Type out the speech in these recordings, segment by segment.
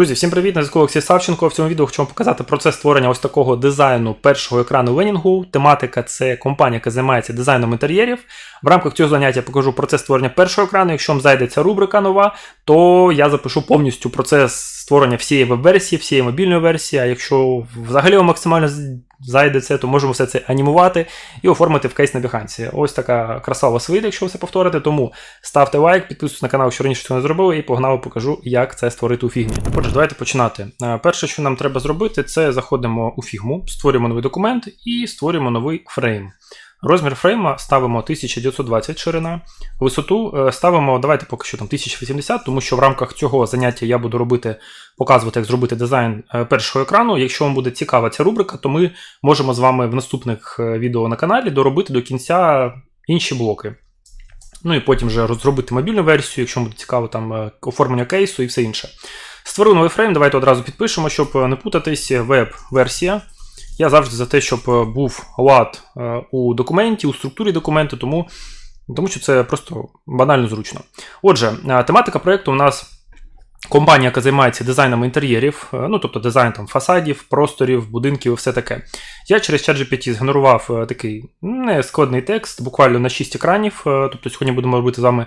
Друзі, всім привіт, на зв'язку Олексій Савченко. В цьому відео хочу вам показати процес створення ось такого дизайну першого екрану Ленінгу. Тематика це компанія, яка займається дизайном інтер'єрів. В рамках цього заняття я покажу процес створення першого екрану. Якщо вам зайде ця рубрика нова, то я запишу повністю процес створення всієї веб-версії, всієї мобільної версії. А якщо взагалі вам максимально зайде це, то можемо все це анімувати і оформити в кейс на Behance. Ось така краса у вас вийде, якщо ви це повторите. Тому ставте лайк, підписуйтесь на канал, якщо раніше цього не зробили, і погнали покажу, як це створити у фігмі. Отже, давайте починати. Е, Перше, що нам треба зробити, це заходимо у фігму, створюємо новий документ і створюємо новий фрейм. Розмір фрейма ставимо 1920 ширина. Висоту е, ставимо, давайте поки що там 1080, тому що в рамках цього заняття я буду робити, показувати, як зробити дизайн е, першого екрану. Якщо вам буде цікава ця рубрика, то ми можемо з вами в наступних е, відео на каналі доробити до кінця інші блоки. Ну і потім вже розробити мобільну версію, якщо вам буде цікаво там оформлення кейсу і все інше. Створив новий фрейм, давайте одразу підпишемо, щоб не путатись, веб-версія. Я завжди за те, щоб був лад у документі, у структурі документу, тому, тому що це просто банально зручно. Отже, тематика проєкту у нас компанія, яка займається дизайном інтер'єрів, ну тобто дизайн там, фасадів, просторів, будинків і все таке. Я через ChatGPT згенерував такий нескладний текст, буквально на 6 екранів. Тобто сьогодні будемо робити з вами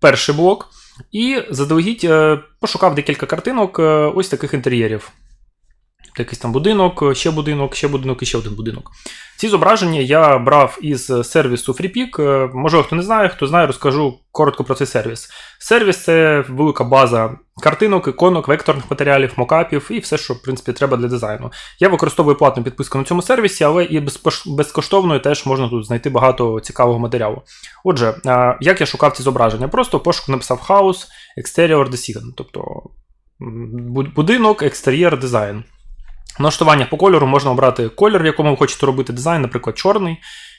перший блок. І заздалегідь пошукав декілька картинок ось таких інтер'єрів якийсь там будинок, ще будинок, ще будинок і ще один будинок. Ці зображення я брав із сервісу FreePic. Може, хто не знає, хто знає, розкажу коротко про цей сервіс. Сервіс це велика база картинок, іконок, векторних матеріалів, мокапів і все, що в принципі треба для дизайну. Я використовую платну підписку на цьому сервісі, але і безкоштовною теж можна тут знайти багато цікавого матеріалу. Отже, як я шукав ці зображення? Просто пошук написав House, Exterior Design, тобто будинок, екстер'єр, дизайн. Налаштування по кольору можна обрати колір, в якому ви хочете робити дизайн, наприклад, чорний,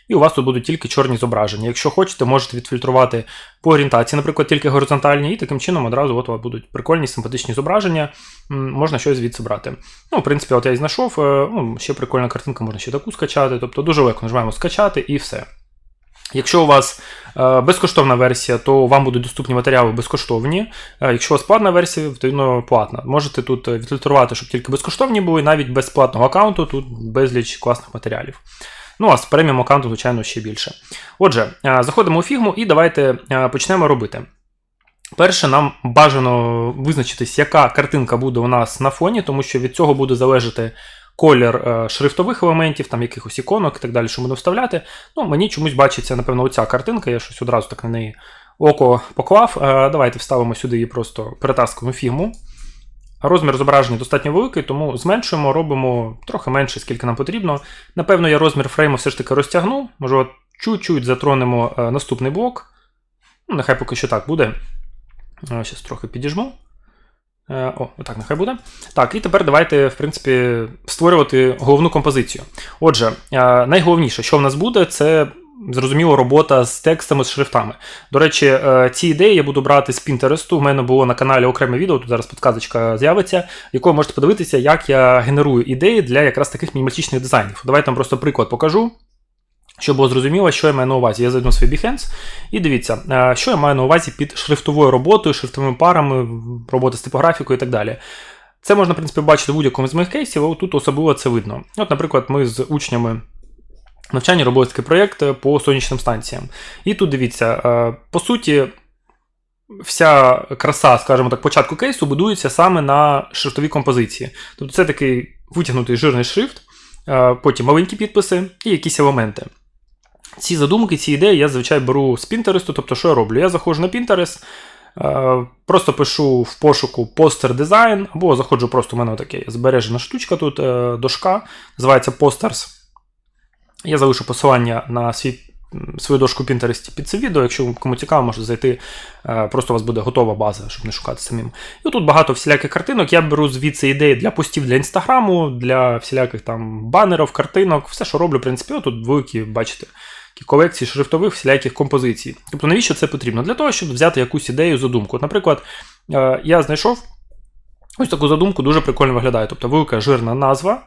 і у вас тут будуть тільки чорні зображення. Якщо хочете, можете відфільтрувати по орієнтації, наприклад, тільки горизонтальні, і таким чином одразу от у вас будуть прикольні, симпатичні зображення, можна щось звідси брати. Ну, в принципі, от я і знайшов, ну, ще прикольна картинка, можна ще таку скачати, тобто дуже легко нажимаємо скачати і все. Якщо у вас е, безкоштовна версія, то вам будуть доступні матеріали безкоштовні. Е, якщо у вас платна версія, відповідно платна. Можете тут відфільтрувати, щоб тільки безкоштовні були, навіть без платного аккаунту, тут безліч класних матеріалів. Ну, а з преміум аккаунту, звичайно, ще більше. Отже, е, заходимо у фігму і давайте почнемо робити. Перше, нам бажано визначитись, яка картинка буде у нас на фоні, тому що від цього буде залежати колір е, шрифтових елементів, там якихось іконок і так далі, що будемо вставляти. Ну, Мені чомусь бачиться, напевно, оця картинка, я щось одразу так на неї око поклав. Е, давайте вставимо сюди її просто перетаскуємо фігму. Розмір зображення достатньо великий, тому зменшуємо, робимо трохи менше, скільки нам потрібно. Напевно, я розмір фрейму все ж таки розтягну. От чуть-чуть затронемо е, наступний блок. Ну, Нехай поки що так буде. Зараз трохи підіжму. Е, о, отак нехай буде. Так, і тепер давайте, в принципі, створювати головну композицію. Отже, е, найголовніше, що в нас буде, це. Зрозуміло, робота з текстами, з шрифтами. До речі, е, ці ідеї я буду брати з Пінтересту. У мене було на каналі окреме відео, тут зараз подказочка з'явиться, в якому можете подивитися, як я генерую ідеї для якраз таких мінімалістичних дизайнів. Давайте вам просто приклад покажу. Щоб було зрозуміло, що я маю на увазі. Я зайду на свій Behance і дивіться, е, що я маю на увазі під шрифтовою роботою, шрифтовими парами, робота з типографікою і так далі. Це можна, в принципі, бачити в будь-якому з моїх кейсів, але тут особливо це видно. От, наприклад, ми з учнями навчання робили такий проєкт по сонячним станціям. І тут дивіться, е, по суті, вся краса, скажімо так, початку кейсу будується саме на шрифтовій композиції. Тобто це такий витягнутий жирний шрифт, е, потім маленькі підписи і якісь елементи. Ці задумки, ці ідеї я зазвичай беру з Pinterest, тобто, що я роблю? Я заходжу на е, просто пишу в пошуку постер дизайн, або заходжу просто у мене таке збережена штучка тут, е, дошка, називається Posters. Я залишу посилання на свій. Свою дошку в Pinterest під це відео, якщо кому цікаво, можете зайти, е, просто у вас буде готова база, щоб не шукати самим. І тут багато всіляких картинок. Я беру звідси ідеї для постів для інстаграму, для всіляких там банерів, картинок, все, що роблю, в принципі, тут великі, бачите, колекції шрифтових всіляких композицій. Тобто, навіщо це потрібно? Для того, щоб взяти якусь ідею, задумку. Наприклад, е, я знайшов ось таку задумку, дуже прикольно виглядає. Тобто велика жирна назва,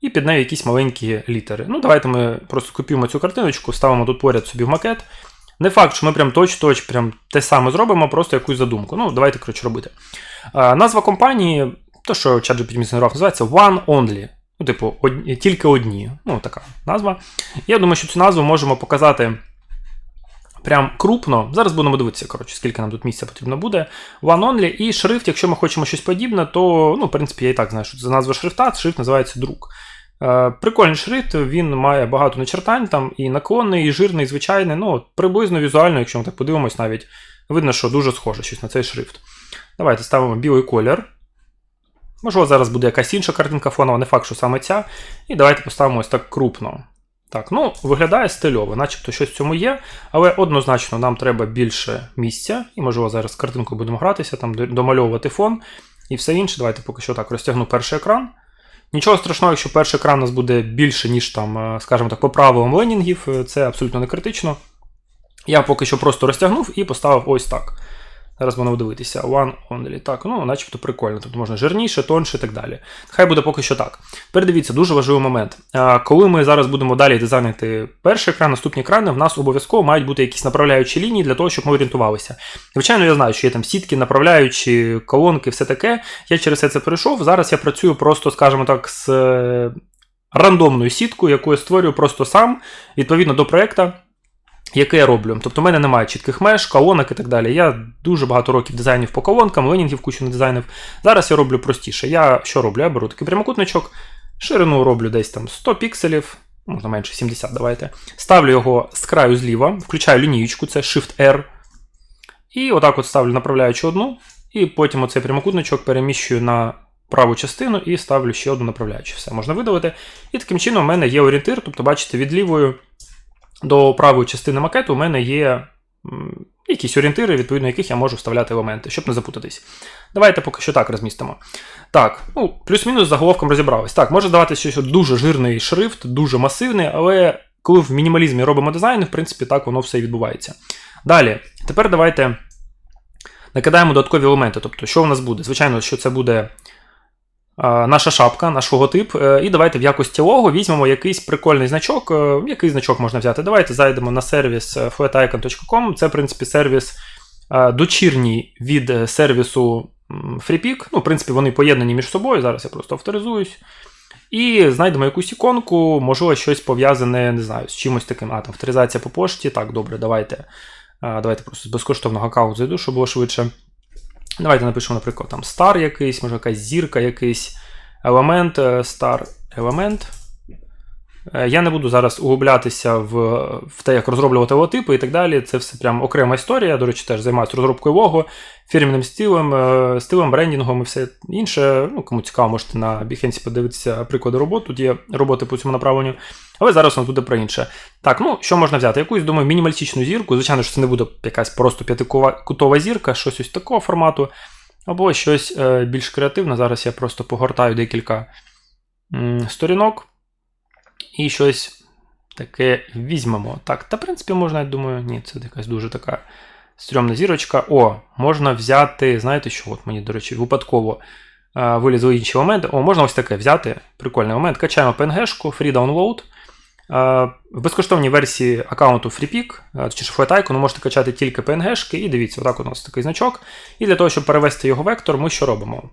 і під нею якісь маленькі літери. Ну, давайте ми просто купуємо цю картиночку, ставимо тут поряд собі в макет. Не факт, що ми прям точ-точ прям те саме зробимо, просто якусь задумку. Ну, давайте, коротше, робити. Назва компанії то, що ChatGPT згенерував, називається One Only. Ну, типу, од... тільки одні. Ну, така назва. Я думаю, що цю назву можемо показати прям крупно. Зараз будемо дивитися, коротше, скільки нам тут місця потрібно буде. One Only. І шрифт, якщо ми хочемо щось подібне, то, ну, в принципі, я і так знаю, що це назва шрифта, шрифт називається друк. Е, Прикольний шрифт, він має багато начертань, там і наклонний, і жирний, і звичайний. Ну, приблизно візуально, якщо ми так подивимось, навіть видно, що дуже схоже щось на цей шрифт. Давайте ставимо білий колір. Можливо, зараз буде якась інша картинка фонова, не факт, що саме ця. І давайте поставимо ось так крупно. Так, ну, виглядає стильово, начебто щось в цьому є, але однозначно нам треба більше місця, і, можливо, зараз з картинкою будемо гратися, там домальовувати фон і все інше. Давайте поки що так розтягну перший екран. Нічого страшного, якщо перший екран у нас буде більше, ніж там, скажімо так, по правилам ленінгів, це абсолютно не критично. Я поки що просто розтягнув і поставив ось так. Зараз будемо дивитися. One only. Так, ну, начебто прикольно. Тобто можна жирніше, тонше і так далі. Хай буде поки що так. Передивіться, дуже важливий момент. Коли ми зараз будемо далі дизайнити перший екран, наступні екрани, в нас обов'язково мають бути якісь направляючі лінії для того, щоб ми орієнтувалися. Звичайно, я знаю, що є там сітки, направляючі, колонки, все таке. Я через все це пройшов. Зараз я працюю просто, скажімо так, з е, рандомною сіткою, яку я створюю просто сам, відповідно до проєкту яке я роблю. Тобто в мене немає чітких меж, колонок і так далі. Я дуже багато років дизайнів по колонкам, ленінгів кучу не дизайнів. Зараз я роблю простіше. Я що роблю? Я беру такий прямокутничок, ширину роблю десь там 100 пікселів, можна менше 70, давайте. Ставлю його з краю зліва, включаю лінієчку, це Shift-R. І отак от ставлю направляючу одну, і потім оцей прямокутничок переміщую на праву частину і ставлю ще одну направляючу. Все можна видавити. І таким чином у мене є орієнтир, тобто, бачите, від лівої до правої частини макету у мене є якісь орієнтири, відповідно яких я можу вставляти елементи, щоб не запутатись. Давайте поки що так розмістимо. Так, ну, плюс-мінус заголовком розібрались. Так, може здаватися, що дуже жирний шрифт, дуже масивний, але коли в мінімалізмі робимо дизайн, в принципі, так воно все і відбувається. Далі, тепер давайте накидаємо додаткові елементи. Тобто, що у нас буде? Звичайно, що це буде наша шапка, наш логотип. Е, і давайте в якості лого візьмемо якийсь прикольний значок. Е, який значок можна взяти? Давайте зайдемо на сервіс е, flaticon.com. Це, в принципі, сервіс дочірній від сервісу FreePic. Ну, в принципі, вони поєднані між собою. Зараз я просто авторизуюсь. І знайдемо якусь іконку, можливо, щось пов'язане, не знаю, з чимось таким. А, там авторизація по пошті. Так, добре, давайте. Давайте просто з безкоштовного аккаунту зайду, щоб було швидше. Давайте напишемо, наприклад, там star якийсь, може якась зірка, якийсь елемент, стар star елемент. Е, я не буду зараз углублятися в в те, як розроблювати логотипи і так далі. Це все прям окрема історія. Я, до речі, теж займаюся розробкою лого, фірмним стилем, е, стилем, брендінгом і все інше. Ну, Кому цікаво, можете на Behance подивитися приклади робот. Тут є роботи по цьому направленню. Але зараз у нас буде про інше. Так, ну що можна взяти? Якусь, думаю, мінімалістичну зірку. Звичайно, що це не буде якась просто п'ятикутова зірка, щось ось такого формату. Або щось е, більш креативне. Зараз я просто погортаю декілька сторінок. І щось таке візьмемо. Так, та, в принципі, можна, я думаю, ні, це якась дуже така стрьомна зірочка. О, можна взяти, знаєте що? От мені, до речі, випадково е, вилізли інші моменти. О, можна ось таке взяти. Прикольний момент. Качаємо PNG-шку, free download. В безкоштовній версії аккаунту FreePic е, чи FlatIcon ви можете качати тільки PNG-шки, і дивіться, отак у нас такий значок. І для того, щоб перевести його вектор, ми що робимо?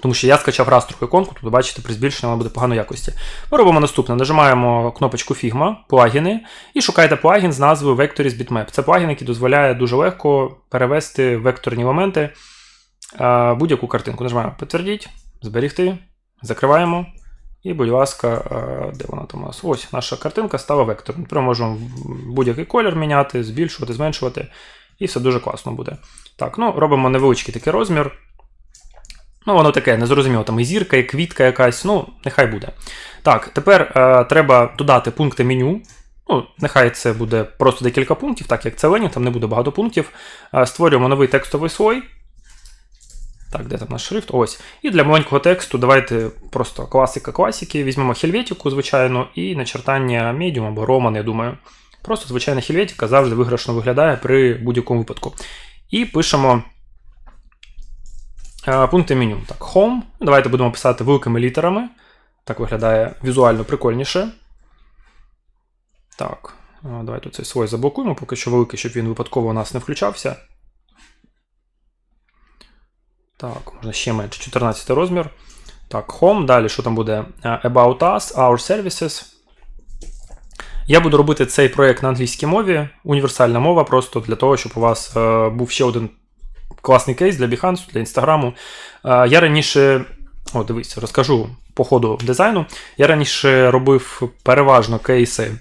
Тому що я скачав растру іконку, тут бачите, при збільшенні вона буде поганої якості. Ми робимо наступне: нажимаємо кнопочку Figma, плагіни, і шукаєте плагін з назвою Vectoris Bitmap. Це плагін, який дозволяє дуже легко перевести векторні моменти е, будь-яку картинку. Нажимаємо Підтвердіть, зберігти, закриваємо. І, будь ласка, е, де вона там у нас? Ось наша картинка стала вектором. Тепер можемо будь-який колір міняти, збільшувати, зменшувати. І все дуже класно буде. Так, ну робимо невеличкий такий розмір. Ну, воно таке, незрозуміло, там і зірка, і квітка якась, ну, нехай буде. Так, тепер е, треба додати пункти меню. Ну, Нехай це буде просто декілька пунктів, так як це Лені, там не буде багато пунктів. Е, створюємо новий текстовий слой. Так, де там наш шрифт? Ось. І для маленького тексту давайте просто класика класики. Візьмемо хельветику, звичайно, і начертання медіум або роман, я думаю. Просто звичайна хельветика завжди виграшно виглядає при будь-якому випадку. І пишемо. Е, пункти меню. Так, Home. Давайте будемо писати великими літерами. Так виглядає візуально прикольніше. Так, е, давайте цей свой заблокуємо, поки що великий, щоб він випадково у нас не включався. Так, можна ще менше, 14 розмір. Так, Home. Далі, що там буде? Е, About Us, Our Services. Я буду робити цей проєкт на англійській мові, універсальна мова, просто для того, щоб у вас був ще один класний кейс для Behance, для Інстаграму. Е, я раніше, о, дивись, розкажу по ходу дизайну. Я раніше робив переважно кейси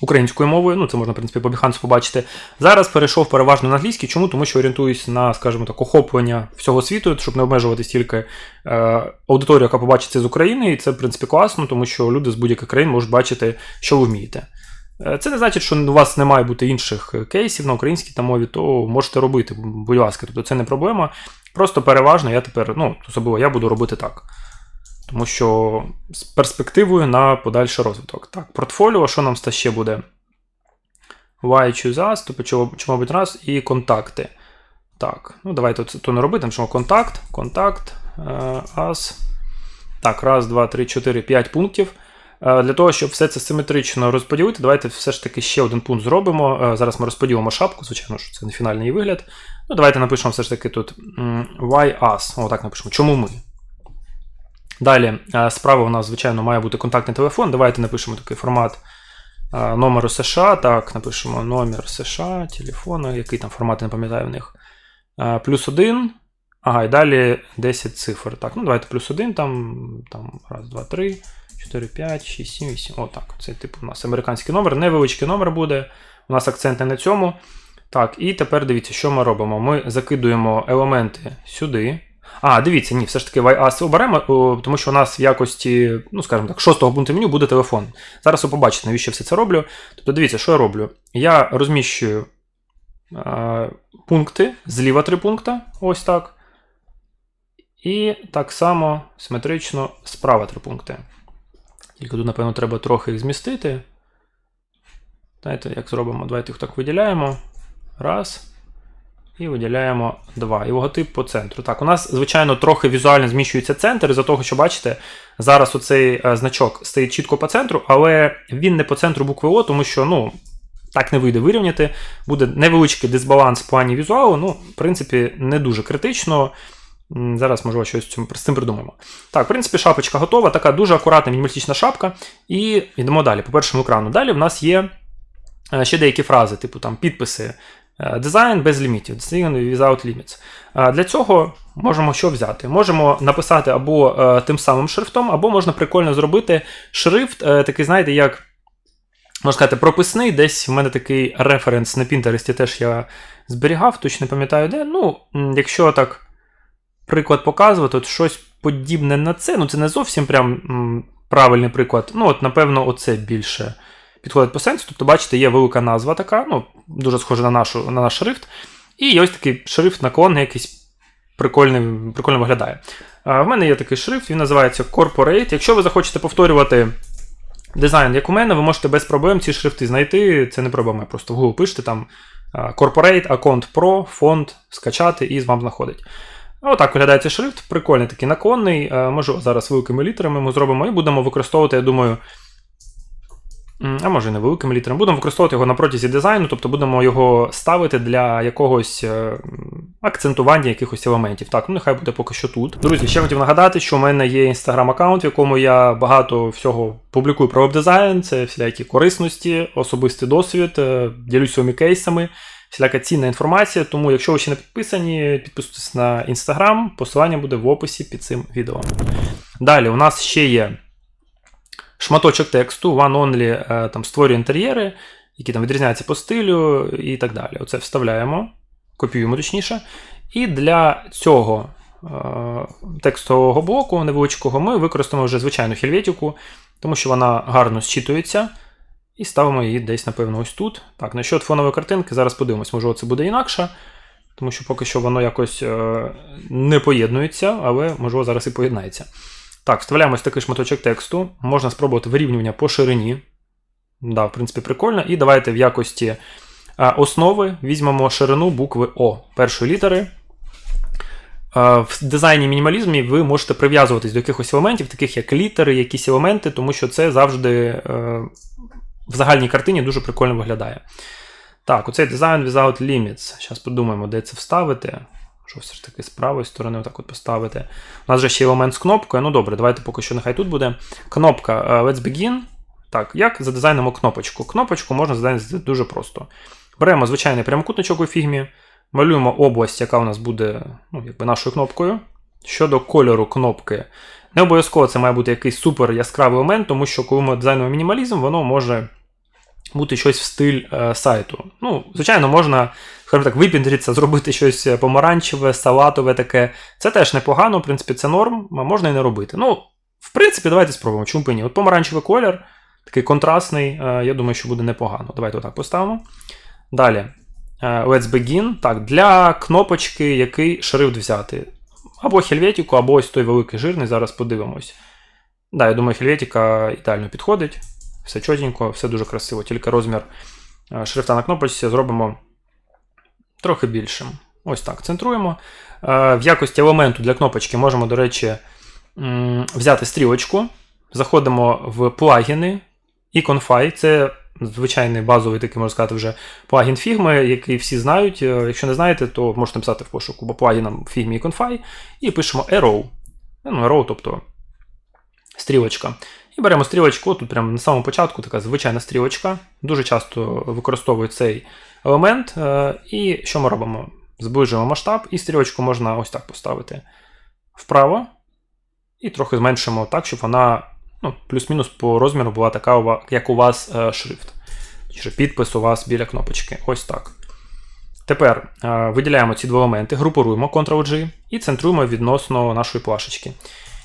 українською мовою, ну це можна, в принципі, по Behance побачити. Зараз перейшов переважно на англійський. Чому? Тому що орієнтуюсь на, скажімо так, охоплення всього світу, щоб не обмежувати стільки е, аудиторію, яка побачить це з України, і це, в принципі, класно, тому що люди з будь-яких країн можуть бачити, що ви вмієте. Е, Це не значить, що у вас не має бути інших кейсів на українській та мові, то можете робити, будь ласка, тобто це не проблема. Просто переважно я тепер, ну, особливо я буду робити так. Тому що з перспективою на подальший розвиток. Так, портфоліо, що нам ще буде? Why choose us, тобто чому, чому мабуть, раз, і контакти. Так, ну давайте то не робити, що контакт, контакт, us. Так, раз, два, три, чотири, п'ять пунктів. Е, Для того, щоб все це симетрично розподілити, давайте все ж таки ще один пункт зробимо. Е, Зараз ми розподілимо шапку, звичайно, що це не фінальний вигляд. Ну, давайте напишемо все ж таки тут why us. О, так напишемо. Чому ми? Далі, е, справа у нас, звичайно, має бути контактний телефон. Давайте напишемо такий формат номеру США. Так, напишемо номер США, телефону, який там формат, не пам'ятаю в них. Плюс один. Ага, і далі 10 цифр. Так, ну давайте плюс один, там, там, раз, два, три, 4, 5, 6, 7, 8. О, так. Це типу у нас американський номер, невеличкий номер буде. У нас акцент не на цьому. Так, і тепер дивіться, що ми робимо. Ми закидуємо елементи сюди. А, дивіться, ні, все ж таки YAS оберемо, тому що у нас в якості, ну, скажімо так, шостого пункту меню буде телефон. Зараз ви побачите, навіщо все це роблю. Тобто, дивіться, що я роблю. Я розміщую е, пункти, зліва три пункта, ось так. І так само симетрично справа три пункти. Тільки тут, напевно, треба трохи їх змістити. Знаєте, як зробимо? Давайте їх так виділяємо. Раз. І виділяємо 2. І логотип по центру. Так, у нас, звичайно, трохи візуально зміщується центр, із-за того, що бачите, зараз оцей е, значок стоїть чітко по центру, але він не по центру букви О, тому що, ну, так не вийде вирівняти. Буде невеличкий дисбаланс в плані візуалу, ну, в принципі, не дуже критично. Зараз, можливо, щось з цим- придумаємо. Так, в принципі, шапочка готова, така дуже акуратна мінімалістична шапка. І йдемо далі, по першому екрану. Далі в нас є е, ще деякі фрази, типу там підписи. Е, Дизайн без лімітів, Design without limits. Е, Для цього можемо що взяти? Можемо написати або тим самим шрифтом, або можна прикольно зробити шрифт, такий, знаєте, як можна сказати, прописний. Десь в мене такий референс на Пінтересті теж я зберігав, точно не пам'ятаю де. Ну, якщо так приклад показувати, то щось подібне на це. Ну, це не зовсім прям правильний приклад. Ну, от, напевно, оце більше підходить по сенсу. Тобто, бачите, є велика назва така, ну, дуже схожа на, нашу, на наш шрифт. І є ось такий шрифт наклонний, якийсь прикольний, прикольно виглядає. А, в мене є такий шрифт, він називається Corporate. Якщо ви захочете повторювати дизайн, як у мене, ви можете без проблем ці шрифти знайти. Це не проблема. Просто в Google пишете там Corporate, Account Pro, фонд, скачати і з вам знаходить. А Отак виглядає шрифт, прикольний такий наклонний. Е, Можу зараз великими літерами ми зробимо і будемо використовувати, я думаю. А може не великими літерами. Будемо використовувати його на протязі дизайну, тобто будемо його ставити для якогось е, акцентування якихось елементів. Так, ну нехай буде поки що тут. Друзі, ще хотів нагадати, що у мене є інстаграм-аккаунт, в якому я багато всього публікую про веб-дизайн, це всілякі корисності, особистий досвід, е, ділюсь своїми кейсами всіляка цінна інформація. Тому, якщо ви ще не підписані, підписуйтесь на інстаграм, посилання буде в описі під цим відео. Далі, у нас ще є шматочок тексту, One Only е, там створює інтер'єри, які там відрізняються по стилю і так далі. Оце вставляємо, копіюємо точніше. І для цього е, текстового блоку невеличкого ми використаємо вже звичайну хельветику, тому що вона гарно зчитується. І ставимо її десь, напевно, ось тут. Так, насчет фонової картинки, зараз подивимось, можливо, це буде інакше, тому що поки що воно якось е, не поєднується, але можливо зараз і поєднається. Так, вставляємо ось такий шматочок тексту. Можна спробувати вирівнювання по ширині. Да, в принципі, прикольно. І давайте в якості е, основи візьмемо ширину букви О першої літери. Е, В дизайні мінімалізмі ви можете прив'язуватись до якихось елементів, таких як літери, якісь елементи, тому що це завжди е, в загальній картині дуже прикольно виглядає. Так, оцей дизайн without limits. Зараз подумаємо, де це вставити. що все ж таки з правої сторони отак от поставити. У нас же ще є елемент з кнопкою. Ну добре, давайте поки що нехай тут буде. Кнопка е, Let's Begin. Так, як задизайнимо кнопочку? Кнопочку можна задизайнити дуже просто. Беремо звичайний прямокутничок у фігмі, малюємо область, яка у нас буде ну, якби нашою кнопкою. Щодо кольору кнопки, не обов'язково це має бути якийсь супер яскравий елемент, тому що коли ми дизайнуємо мінімалізм, воно може бути щось в стиль е, сайту. Ну, звичайно, можна, скажімо так, випіндритися, зробити щось помаранчеве, салатове таке. Це теж непогано, в принципі, це норм, можна і не робити. Ну, в принципі, давайте спробуємо. Чому б ні? От помаранчевий колір, такий контрастний, е, я думаю, що буде непогано. Давайте отак поставимо. Далі. е, Let's begin. Так, для кнопочки, який шрифт взяти. Або Хельветіку, або ось той великий жирний, зараз подивимось. Да, я думаю, Хельветіка ідеально підходить. Все чотенько, все дуже красиво. Тільки розмір е, шрифта на кнопочці зробимо трохи більшим. Ось так. Центруємо. Е, В якості елементу для кнопочки можемо, до речі, взяти стрілочку. Заходимо в плагіни. Iconfy це звичайний базовий такий, можна сказати, вже плагін Figma, який всі знають. Е, Якщо не знаєте, то можете написати в пошуку по плагінам Figma Iconfy і пишемо arrow. Ну, arrow, тобто стрілочка. І беремо стрілочку, тут прямо на самому початку така звичайна стрілочка. Дуже часто використовують цей елемент. Е, І що ми робимо? Зближуємо масштаб, і стрілочку можна ось так поставити вправо. І трохи зменшимо так, щоб вона ну, плюс-мінус по розміру була така, як у вас е, шрифт. Чи підпис у вас біля кнопочки. Ось так. Тепер е, виділяємо ці два елементи, групуємо Ctrl-G і центруємо відносно нашої плашечки.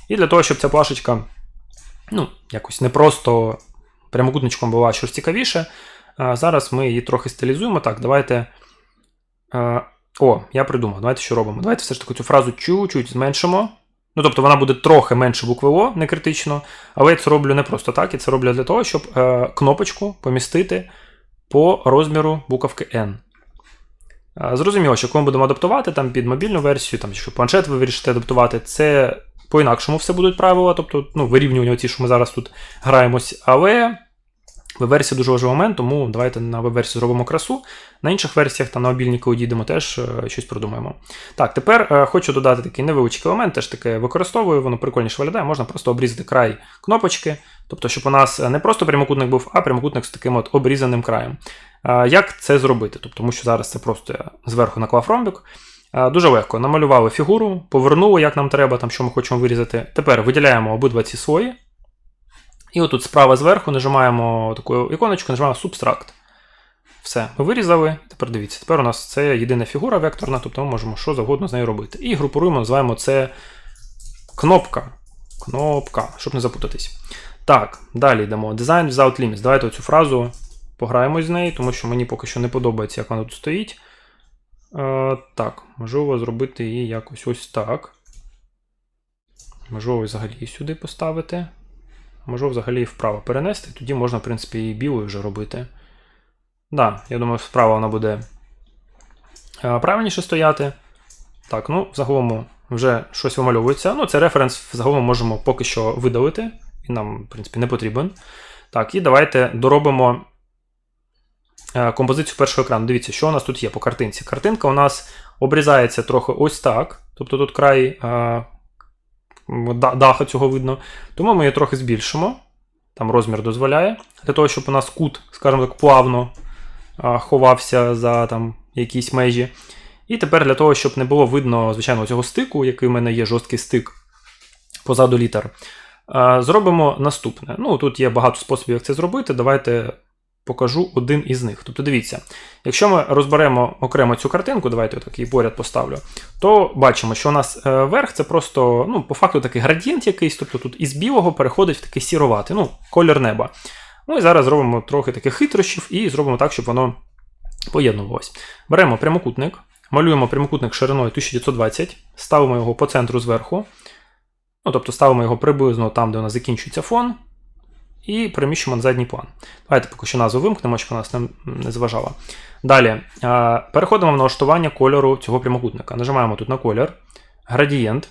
І для того, щоб ця плашечка ну, якось не просто прямокутничком була щось цікавіше, е, зараз ми її трохи стилізуємо. Так, давайте. О, я придумав. Давайте що робимо? Давайте все ж таки цю фразу чуть-чуть зменшимо. Ну, тобто вона буде трохи менше букви О, не критично, але я це роблю не просто так, я це роблю для того, щоб е, кнопочку помістити по розміру буковки N. Е, Зрозуміло, що коли ми будемо адаптувати там під мобільну версію, там, якщо планшет ви вирішите адаптувати, це по-інакшому все будуть правила, тобто ну, вирівнювання ці, що ми зараз тут граємось, але веб-версія дуже важливий момент, тому давайте на веб-версію зробимо красу. На інших версіях, там на мобільні, коли дійдемо, теж е, щось придумаємо. Так, тепер е, хочу додати такий невеличкий елемент, теж таке використовую, воно прикольніше виглядає, можна просто обрізати край кнопочки, тобто, щоб у нас не просто прямокутник був, а прямокутник з таким от обрізаним краєм. Е, Як це зробити? Тобто, тому що зараз це просто я зверху наклав ромбик. Е, Дуже легко. Намалювали фігуру, повернули, як нам треба, там, що ми хочемо вирізати. Тепер виділяємо обидва ці слої. І отут справа зверху нажимаємо таку іконочку, нажимаємо Subtract. Все, ми вирізали. Тепер дивіться, тепер у нас це єдина фігура векторна, тобто ми можемо що завгодно з нею робити. І групуємо, називаємо це кнопка. Кнопка, щоб не запутатись. Так, далі йдемо. Design without limits. Давайте оцю фразу пограємо з нею, тому що мені поки що не подобається, як вона тут стоїть. Е, так, можливо зробити її якось ось так. Можливо, взагалі сюди поставити. Можливо, взагалі її вправо перенести, тоді можна, в принципі, і білою вже робити. Да, я думаю, справа вона буде е, правильніше стояти. Так, ну, загалом вже щось вимальовується. Ну, це референс загалом можемо поки що видалити. Він нам, в принципі, не потрібен. Так, і давайте доробимо е, композицію першого екрану. Дивіться, що у нас тут є по картинці. Картинка у нас обрізається трохи ось так. Тобто тут край е, даха цього видно. Тому ми її трохи збільшимо. Там розмір дозволяє. Для того, щоб у нас кут, скажімо так, плавно ховався за там, якісь межі. І тепер для того, щоб не було видно, звичайно, цього стику, який в мене є жорсткий стик позаду літер, зробимо наступне. Ну, тут є багато способів, як це зробити. Давайте покажу один із них. Тобто, дивіться, якщо ми розберемо окремо цю картинку, давайте я так поряд поставлю, то бачимо, що у нас е, верх це просто, ну, по факту такий градієнт якийсь, тобто тут із білого переходить в такий сіроватий, ну, колір неба. Ну і зараз зробимо трохи таких хитрощів і зробимо так, щоб воно поєднувалось. Беремо прямокутник, малюємо прямокутник шириною 1920, ставимо його по центру зверху. Ну, тобто ставимо його приблизно там, де у нас закінчується фон, і переміщуємо на задній план. Давайте поки що назву вимкнемо, щоб вона нас не, не зважала. Далі е, переходимо в налаштування кольору цього прямокутника. Нажимаємо тут на колір, градієнт.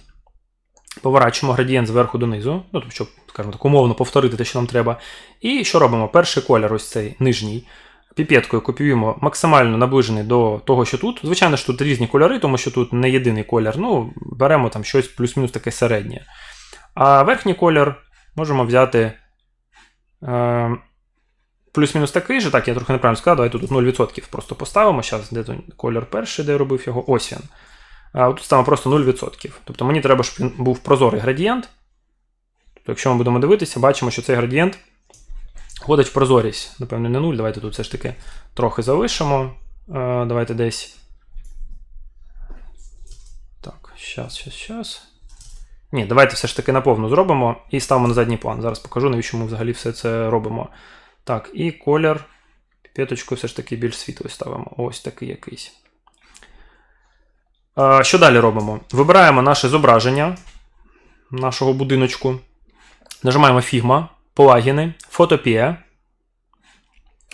Поворачуємо градієнт зверху донизу, ну, тобто, щоб, скажімо так, умовно повторити те, що нам треба. І що робимо? Перший колір, ось цей нижній, піпеткою копіюємо максимально наближений до того, що тут. Звичайно ж тут різні кольори, тому що тут не єдиний колір. Ну, беремо там щось плюс-мінус таке середнє. А верхній колір можемо взяти плюс-мінус такий же. Так, я трохи неправильно сказав, давайте тут 0% просто поставимо. Зараз, де колір перший, де я робив його? Ось він. А тут ставимо просто 0%. Тобто мені треба, щоб він був прозорий градієнт. Тобто, якщо ми будемо дивитися, бачимо, що цей градієнт входить в прозорість. Напевно, не 0. Давайте тут все ж таки трохи залишимо. Е, Давайте десь. Так, щас, щас, щас. Ні, давайте все ж таки наповну зробимо і ставимо на задній план. Зараз покажу, навіщо ми взагалі все це робимо. Так, і колір. П'яточку все ж таки більш світлий ставимо. Ось такий якийсь. Що далі робимо? Вибираємо наше зображення нашого будиночку. Нажимаємо Figma, плагіни, Photopea.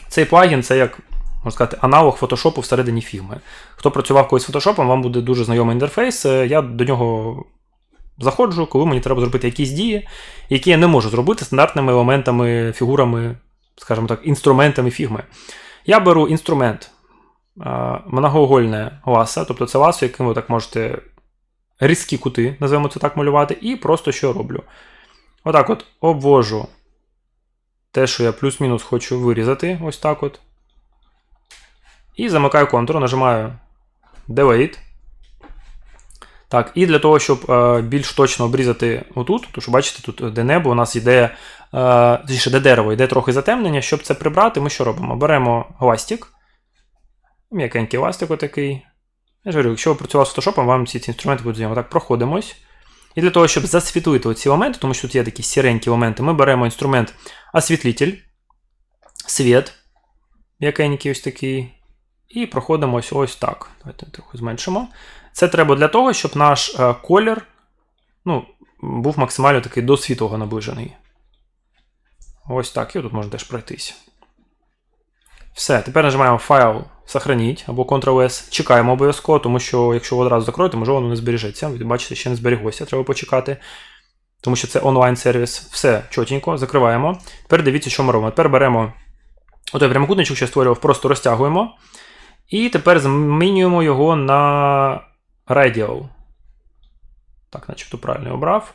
Цей плагін це як, можна сказати, аналог фотошопу всередині Figma. Хто працював колись з фотошопом, вам буде дуже знайомий інтерфейс. Е, Я до нього заходжу, коли мені треба зробити якісь дії, які я не можу зробити стандартними елементами, фігурами, скажімо так, інструментами Figma. Я беру інструмент е, многоугольне ласа, тобто це ласо, яким ви так можете різкі кути, називаємо це так малювати, і просто що роблю. Отак от обвожу те, що я плюс-мінус хочу вирізати, ось так от. І замикаю контур, нажимаю Delete. Так, і для того, щоб е, більш точно обрізати отут, то що бачите, тут де небо, у нас йде, е, точніше, де дерево, йде трохи затемнення. Щоб це прибрати, ми що робимо? Беремо ластик. М'якенький ластик отакий. Я ж говорю, якщо ви працювали з фотошопом, вам всі ці інструменти будуть знайомі. Так, проходимось. І для того, щоб засвітлити оці елементи, тому що тут є такі сіренькі елементи, ми беремо інструмент освітлитель, світ, м'якенький ось такий. І проходимо ось, ось так. Давайте трохи зменшимо. Це треба для того, щоб наш е, колір ну, був максимально такий до світлого наближений. Ось так. І тут можна теж пройтись. Все, тепер нажимаємо файл сохраніть або Ctrl-S. Чекаємо обов'язково, тому що якщо ви одразу закроєте, можливо, воно не збережеться. Ви бачите, ще не зберіглося, треба почекати. Тому що це онлайн-сервіс. Все чотенько, закриваємо. Тепер дивіться, що ми робимо. Тепер беремо отой прямокутничок, що я створював, просто розтягуємо. І тепер змінюємо його на Radial. Так, начебто правильно обрав.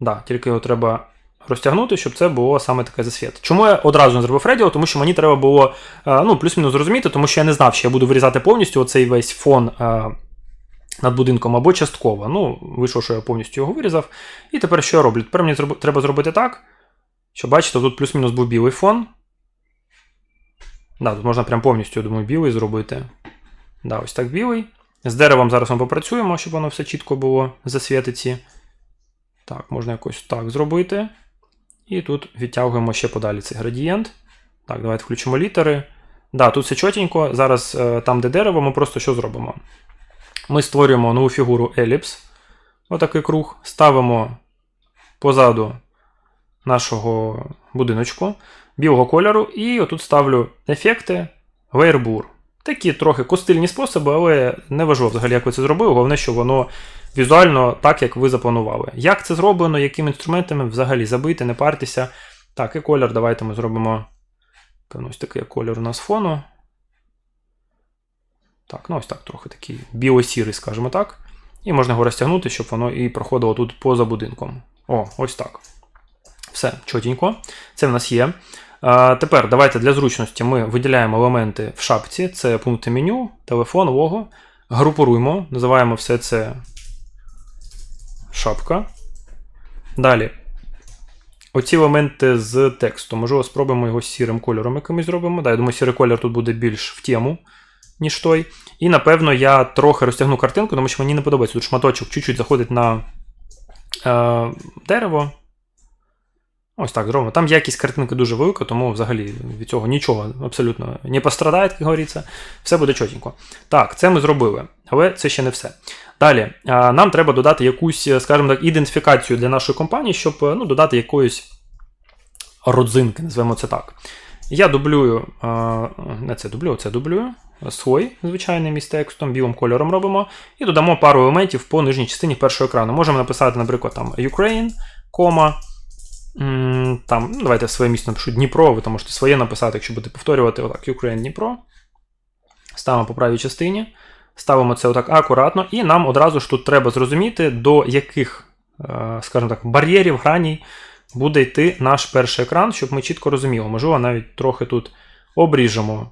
Да, тільки його треба розтягнути, щоб це було саме таке засвіт. Чому я одразу не зробив Radial? Тому що мені треба було ну, плюс-мінус зрозуміти, тому що я не знав, що я буду вирізати повністю оцей весь фон над будинком або частково. Ну, вийшло, що я повністю його вирізав. І тепер що я роблю? Тепер мені треба зробити так, що бачите, тут плюс-мінус був білий фон. Да, тут можна прям повністю, я думаю, білий зробити. Да, ось так білий. З деревом зараз ми попрацюємо, щоб воно все чітко було засвітиці. Так, можна якось так зробити. І тут відтягуємо ще подалі цей градієнт. Так, давайте включимо літери. Да, тут все чотенько. Зараз там, де дерево, ми просто що зробимо? Ми створюємо нову фігуру еліпс. Отакий круг. Ставимо позаду нашого будиночку білого кольору. І отут ставлю ефекти Weirbur. Такі трохи костильні способи, але не важливо взагалі, як ви це зробили. Головне, що воно візуально так, як ви запланували. Як це зроблено, якими інструментами взагалі забити, не партися. Так, і колір. Давайте ми зробимо. Певно, ось такий колір у нас фону. Так, ну ось так, трохи такий біло-сірий, скажімо так. І можна його розтягнути, щоб воно і проходило тут поза будинком. О, ось так. Все, чотенько. Це в нас є. Тепер давайте для зручності ми виділяємо елементи в шапці. Це пункти меню, телефон, лого. Групуємо, називаємо все це шапка. Далі. Оці елементи з тексту. Можливо, спробуємо його сірим кольором якимось зробимо. Да, я думаю, сірий колір тут буде більш в тему, ніж той. І, напевно, я трохи розтягну картинку, тому що мені не подобається. Тут шматочок чуть-чуть заходить на е, дерево. Ось так зробимо. Там якість картинки дуже велика, тому взагалі від цього нічого абсолютно не пострадає, як говориться. Все буде чотенько. Так, це ми зробили, але це ще не все. Далі, нам треба додати якусь, скажімо так, ідентифікацію для нашої компанії, щоб ну, додати якоїсь родзинки, називаємо це так. Я дублюю, не це дублюю, це дублюю. Свой, звичайний міст текстом, білим кольором робимо, і додамо пару елементів по нижній частині першого екрану. Можемо написати, наприклад, там Ukraine. Там, ну, давайте своє місто напишу Дніпро, ви там можете своє написати, якщо будете повторювати, отак, Ukraine Дніпро. Ставимо по правій частині. Ставимо це отак акуратно, і нам одразу ж тут треба зрозуміти, до яких, е, скажімо так, бар'єрів, граній буде йти наш перший екран, щоб ми чітко розуміли. Можливо, навіть трохи тут обріжемо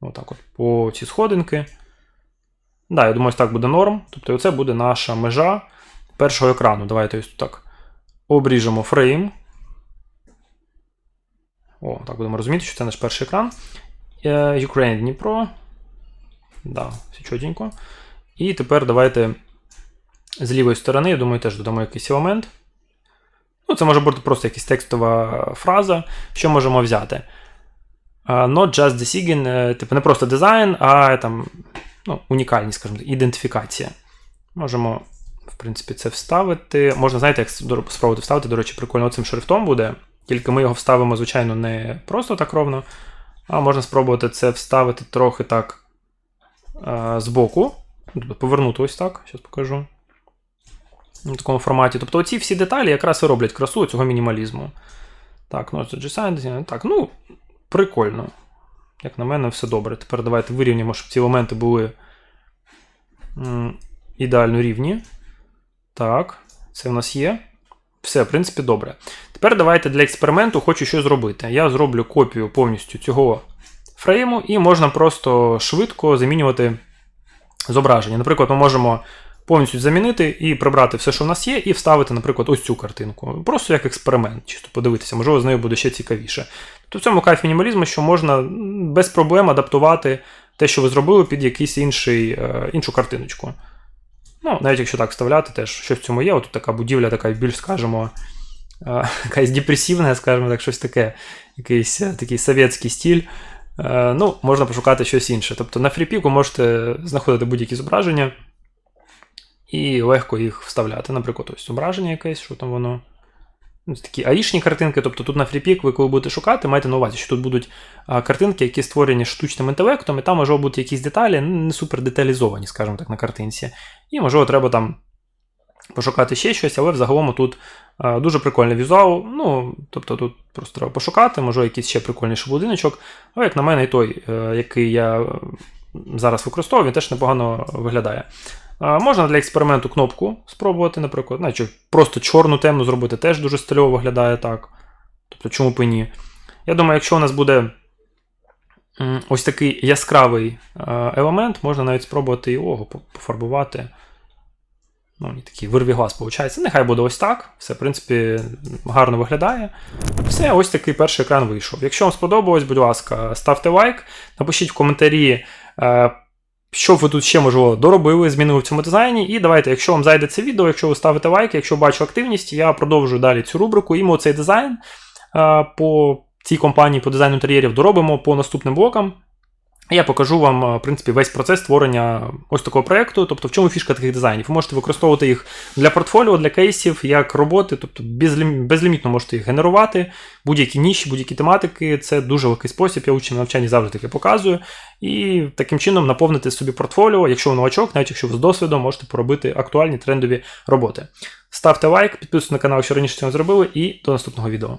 отак от по ці сходинки. Да, я думаю, ось так буде норм. Тобто, оце буде наша межа першого екрану. Давайте ось так обріжемо фрейм. О, так будемо розуміти, що це наш перший екран. Е, Ukraine Дніпро. Да, все чотенько. І тепер давайте з лівої сторони, я думаю, теж додамо якийсь елемент. Ну, це може бути просто якась текстова фраза. Що можемо взяти? Uh, not just design, е, типу не просто дизайн, а там, ну, унікальність, скажімо так, ідентифікація. Можемо, в принципі, це вставити. Можна, знаєте, як спробувати вставити, до речі, прикольно цим шрифтом буде. Тільки ми його вставимо, звичайно, не просто так ровно, а можна спробувати це вставити трохи так е, збоку. Тобто Повернути ось так, зараз покажу. В такому форматі. Тобто оці всі деталі якраз і роблять красу цього мінімалізму. Так, ну це design, так, ну, прикольно. Як на мене, все добре. Тепер давайте вирівняємо, щоб ці елементи були ідеально рівні. Так, це в нас є. Все, в принципі, добре. Тепер давайте для експерименту хочу що зробити. Я зроблю копію повністю цього фрейму, і можна просто швидко замінювати зображення. Наприклад, ми можемо повністю замінити і прибрати все, що в нас є, і вставити, наприклад, ось цю картинку. Просто як експеримент, чисто подивитися, можливо, з нею буде ще цікавіше. Тобто в цьому кайф мінімалізму, що можна без проблем адаптувати те, що ви зробили, під якийсь інший, е, іншу картиночку. Ну, навіть якщо так вставляти, теж щось в цьому є. От така будівля, така більш, скажімо, якась депресивна, скажімо так, щось таке, якийсь е, такий совєтський стіль. Ну, можна пошукати щось інше. Тобто на фріпіку можете знаходити будь-які зображення і легко їх вставляти. Наприклад, ось зображення якесь, що там воно. Ось такі аїшні картинки, тобто тут на фріпік ви коли будете шукати, майте на увазі, що тут будуть картинки, які створені штучним інтелектом, і там можливо бути якісь деталі, ну, не супер деталізовані, скажімо так, на картинці. І можливо, треба там пошукати ще щось, але взагалом тут дуже прикольний візуал. Ну, тобто тут просто треба пошукати, можливо, якийсь ще прикольніший будиночок. Але, як на мене, і той, е, який я зараз використовую, він теж непогано виглядає. Можна для експерименту кнопку спробувати, наприклад, значить, просто чорну темну зробити теж дуже стильово виглядає так. Тобто, чому б і ні? Я думаю, якщо у нас буде ось такий яскравий елемент, можна навіть спробувати його пофарбувати. Ну, такий вирві глаз, виходить. Нехай буде ось так. Все, в принципі, гарно виглядає. Все, ось такий перший екран вийшов. Якщо вам сподобалось, будь ласка, ставте лайк, напишіть в коментарі. Е, що ви тут ще, можливо, доробили, змінили в цьому дизайні. І давайте, якщо вам зайде це відео, якщо ви ставите лайк, якщо бачу активність, я продовжую далі цю рубрику. І ми цей дизайн е, по цій компанії по дизайну інтер'єрів доробимо по наступним блокам. Я покажу вам, е, в принципі, весь процес створення ось такого проєкту, тобто в чому фішка таких дизайнів. Ви можете використовувати їх для портфоліо, для кейсів, як роботи, тобто безлімітно можете їх генерувати, будь-які ніші, будь-які тематики. Це дуже легкий спосіб, я учням навчанні завжди таке показую. І таким чином наповнити собі портфоліо, якщо ви новачок, навіть якщо ви з досвідом, можете поробити актуальні трендові роботи. Ставте лайк, підписуйтесь на канал, якщо раніше цього зробили, і до наступного відео.